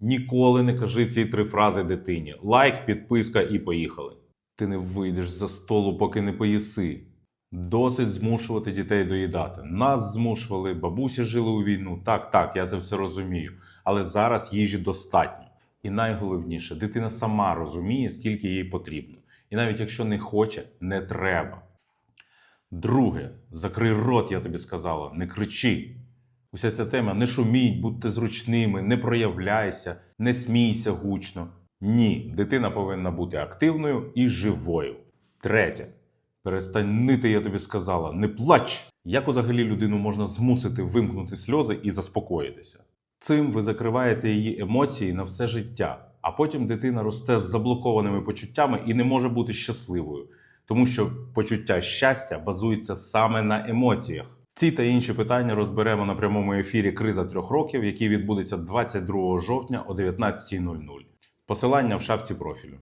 Ніколи не кажи ці три фрази дитині: лайк, підписка і поїхали. Ти не вийдеш за столу, поки не поїси. Досить змушувати дітей доїдати. Нас змушували, бабусі жили у війну. Так, так, я це все розумію. Але зараз їжі достатньо. І найголовніше, дитина сама розуміє, скільки їй потрібно. І навіть якщо не хоче, не треба. Друге, закрий рот, я тобі сказала, не кричи. Уся ця тема не шуміть, будьте зручними, не проявляйся, не смійся гучно. Ні, дитина повинна бути активною і живою. Третє. Перестань нити, я тобі сказала, не плач! Як взагалі людину можна змусити вимкнути сльози і заспокоїтися? Цим ви закриваєте її емоції на все життя, а потім дитина росте з заблокованими почуттями і не може бути щасливою, тому що почуття щастя базується саме на емоціях. Ці та інші питання розберемо на прямому ефірі Криза трьох років, який відбудеться 22 жовтня о 19.00. Посилання в шапці профілю.